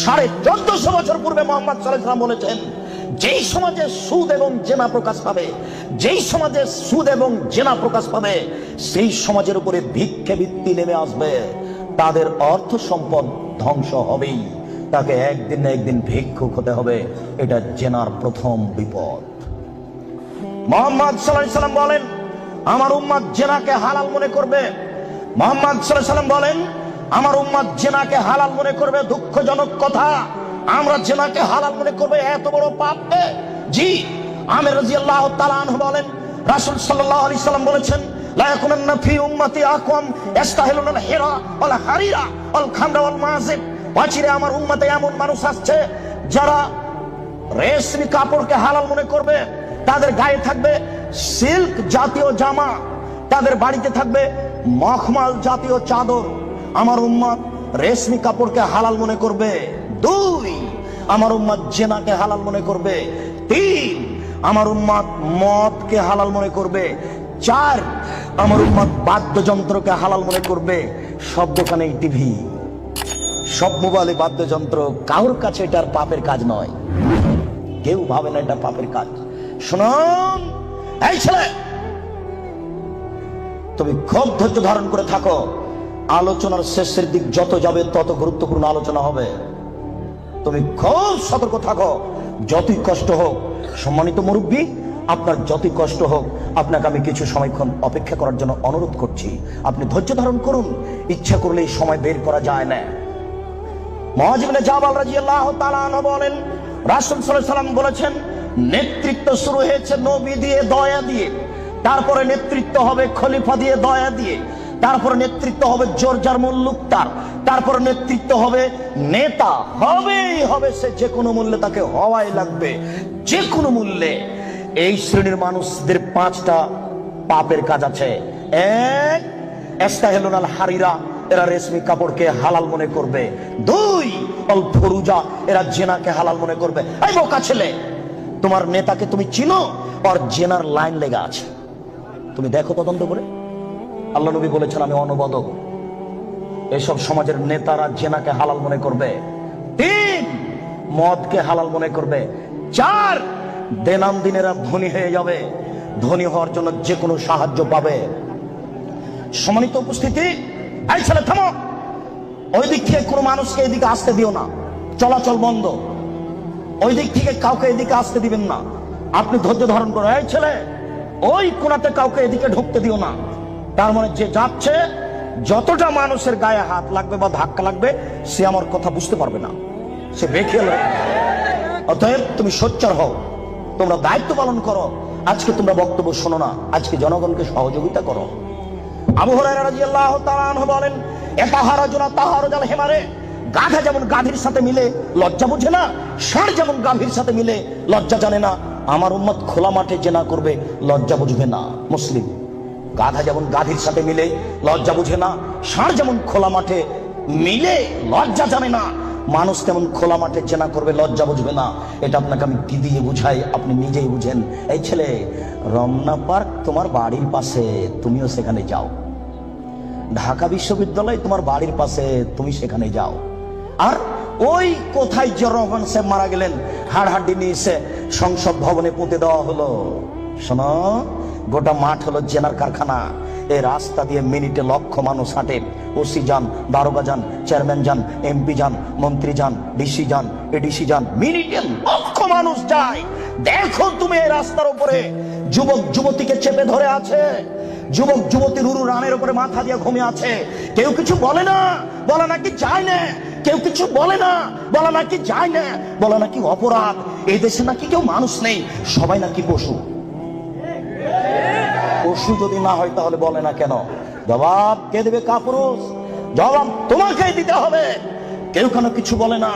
সাড়ে চোদ্দশো বছর পূর্বে মোহাম্মদ সাল্লাম বলেছেন, যেই সমাজে সুদ এবং জেনা প্রকাশ পাবে, যেই সমাজে সুদ এবং জেনা প্রকাশ পাবে, সেই সমাজের উপরে ভিক্ষে ভিত্তি নেমে আসবে। তাদের অর্থ সম্পদ ধ্বংস হবেই। তাকে একদিন না একদিন ভিক্ষুক হতে হবে। এটা জেনার প্রথম বিপদ। মোহাম্মদ সাল্লাম বলেন, আমার উম্মাদ জেনাকে হালাল মনে করবে। মোহাম্মদ সাল্লাম বলেন আমার উম্মাদ জেনাকে হালাল মনে করবে, দুঃখজনক কথা। আমরা জেনাকে হালাল মনে করবে, এত বড় পাপ জি, আমের রাজি আল্লাহ তালান বলেন, রাসুল সাল্লাহ আলি সাল্লাম বলেছেন হারিরা আমার এমন মানুষ আসছে, যারা রেশমি কাপড়কে হালাল মনে করবে, তাদের গায়ে থাকবে সিল্ক জাতীয় জামা, তাদের বাড়িতে থাকবে মখমাল জাতীয় চাদর। আমার উম্মত রেশমি কাপড়কে হালাল মনে করবে দুই, আমার উম্মত জেনাকে হালাল মনে করবে তিন, আমার উম্মত মদকে হালাল মনে করবে চার, আমার উম্মত বাদ্যযন্ত্রকে হালাল মনে করবে সব দোকানেই টিভি। সব মোবাইলে বাদ্যযন্ত্র কারোর কাছে এটার পাপের কাজ নয়। কেউ ভাবে না এটা পাপের কাজ। শুনুন, এই ছেলে! তুমি খুব ধৈর্য ধারণ করে থাকো। আলোচনার শেষের দিক যত যাবে, তত গুরুত্বপূর্ণ আলোচনা হবে। তুমি খুব সতর্ক থাকো, যতই কষ্ট হোক। সম্মানিত মুরব্বী, আপনার যতই কষ্ট হোক, আপনাকে আমি কিছু সময়ক্ষণ অপেক্ষা করার জন্য অনুরোধ করছি। আপনি ধৈর্য ধারণ করুন, ইচ্ছা করলে এই সময় বের করা যায় না। মহাজিবনে জাবাল তাআলা আনহু বলেন, রাসূল সাল্লাম বলেছেন, নেতৃত্ব শুরু হয়েছে নবী দিয়ে, দয়া দিয়ে। তারপরে নেতৃত্ব হবে খলিফা দিয়ে, দয়া দিয়ে। তারপরে নেতৃত্ব হবে জোরজার মুল্লুকতার তারপর নেতৃত্ব হবে নেতা। হবেই হবে সে, যে কোনো মূল্যে তাকে হওয়াই লাগবে। যে কোনো মূল্যে। এই শ্রেণির মানুষদের পাঁচটা পাপের কাজ আছে। এক, এস্তাহেলুনাল হারিরা, এরা রেশমি কাপড়কে হালাল মনে করবে। দুই, অল ফরুজা, এরা জেনাকে হালাল মনে করবে। এই বোকা ছেলে, তোমার নেতাকে তুমি চিনো? আর জেনার লাইন লেগে আছে। তুমি দেখো তদন্ত করে। আল্লাহ নবী বলেছেন, আমি অনুবাদক এসব সমাজের নেতারা জেনাকে হালাল মনে করবে, তিন মদকে হালাল মনে করবে, চার দেনাম দিনেরা ধনী হয়ে যাবে। ধনী হওয়ার জন্য যে কোনো সাহায্য পাবে। সম্মানিত উপস্থিতি, এই ছেলে, থামো। ওই দিক থেকে কোনো মানুষকে এদিকে আসতে দিও না। চলাচল বন্ধ। ওই দিক থেকে কাউকে এদিকে আসতে দিবেন না। আপনি ধৈর্য ধারণ করো। এই ছেলে, ওই কোনাতে কাউকে এদিকে ঢুকতে দিও না। তার মানে যে যাচ্ছে, যতটা মানুষের গায়ে হাত লাগবে বা ধাক্কা লাগবে, সে আমার কথা বুঝতে পারবে না। সে বেখেল অতএব তুমি সোচ্চার হও। তোমরা দায়িত্ব পালন করো। আজকে তোমরা বক্তব্য শোনো না। আজকে জনগণকে সহযোগিতা করো। বলেন হেমারে। যেমন সাথে মিলে, লজ্জা বুঝে না? যেমন গাভীর সাথে মিলে, লজ্জা জানে না? আমার উম্মত খোলা মাঠে জেনা করবে, লজ্জা বুঝবে না। মুসলিম গাধা যেমন গাধির সাথে মিলে, লজ্জা বুঝে না, ষাঁড় যেমন খোলা মাঠে মিলে, লজ্জা জানে না। মানুষ তেমন খোলা মাঠে চেনা করবে, লজ্জা বুঝবে না। এটা আপনাকে আমি কি দিয়ে বুঝাই? আপনি নিজেই বুঝেন। এই ছেলে, রমনা পার্ক তোমার বাড়ির পাশে, তুমিও সেখানে যাও। ঢাকা বিশ্ববিদ্যালয় তোমার বাড়ির পাশে, তুমি সেখানে যাও। আর ওই কোথায় জিয়া রহমান সাহেব মারা গেলেন হাড় হাড্ডি নিয়ে এসে সংসদ ভবনে পুঁতে দেওয়া হলো। শোনো গোটা মাঠ হলো জেনার কারখানা। এই রাস্তা দিয়ে মিনিটে লক্ষ মানুষ হাঁটে। ওসি যান দারোগা যান চেয়ারম্যান যান এমপি যান মন্ত্রী যান ডিসি যান এডিসি যান। মিনিটে লক্ষ মানুষ যায়। দেখো তুমি এই রাস্তার উপরে। যুবক যুবতীকে চেপে ধরে আছে। যুবক যুবতী রুরু রানের উপরে মাথা দিয়ে ঘুমিয়ে আছে। কেউ কিছু বলে না। বলে নাকি যায় না। কেউ কিছু বলে না। বলে নাকি যায় না। বলে নাকি অপরাধ। এই দেশে নাকি কেউ মানুষ নেই। সবাই নাকি পশু। পশু যদি না হয়, তাহলে বলে না কেন? জবাব কে দেবে কাপুরুষ? জবাব তোমাকেই দিতে হবে। কেউ কেন কিছু বলে না।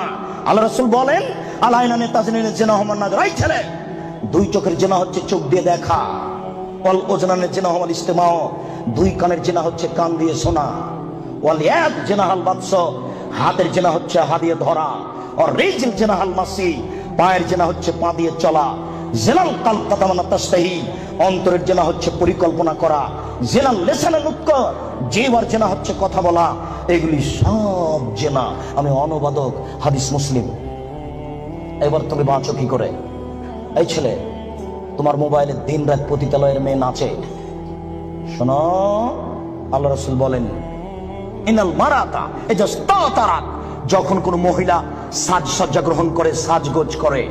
আল্লাহ রসুল বলেন, আলাইনা নেতাজিনের জেনা হমান না রাই ছেলে! দুই চোখের জেনা হচ্ছে চোখ দিয়ে দেখা অল ওজনানের জেনা হওয়ার ইস্তেমাও, দুই কানের জেনা হচ্ছে কান দিয়ে শোনা, ওয়াল এক জেনা হাল বাদশ হাতের জেনা হচ্ছে হা দিয়ে ধরা আর রেজিল জেনা হাল মাসি, পায়ের জেনা হচ্ছে পা দিয়ে চলা জেলাল কাল কাতামানা তাস্তাহি অন্তরের জেনা হচ্ছে পরিকল্পনা করা। জেলাল লেসানের উৎকর যেবার জেনা হচ্ছে কথা বলা, এগুলি সব জেনা আমি অনুবাদক হাদিস মুসলিম। এবার তুমি বাঁচো কি করে? এই ছেলে, তোমার মোবাইলে দিন রাত পতিতালয়ের মেয়ে নাচে। শোনো, আল্লাহ রসুল বলেন, ইনাল মারাতা যে যখন কোন মহিলা সাজসজ্জা গ্রহণ করে, সাজগোজ করে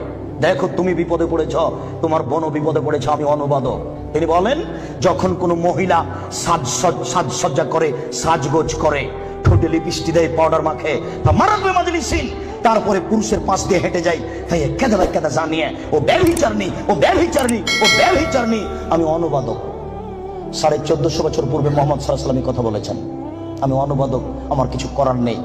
দেখো তুমি বিপদে পড়েছ, তোমার বোন বিপদে পড়েছ, আমি অনুবাদক। তিনি বলেন, যখন কোন মহিলা সাজ সাজসজ্জা করে, সাজগোজ করে, ঠোঁটে লিপিস্টি দেয় পাউডার মাখে, তা মারাবে মাজলিসিন তারপরে পুরুষের পাশ দিয়ে হেঁটে যাই তাই কেদা কেদা জানিয়ে, ও ব্যবহিচারনি ও ব্যবহিচারনি ও ব্যবহিচারনি আমি অনুবাদক। সাড়ে চোদ্দশো বছর পূর্বে মোহাম্মদ সাল্লাহ সাল্লাম কথা বলেছেন। আমি অনুবাদক, আমার কিছু করার নেই।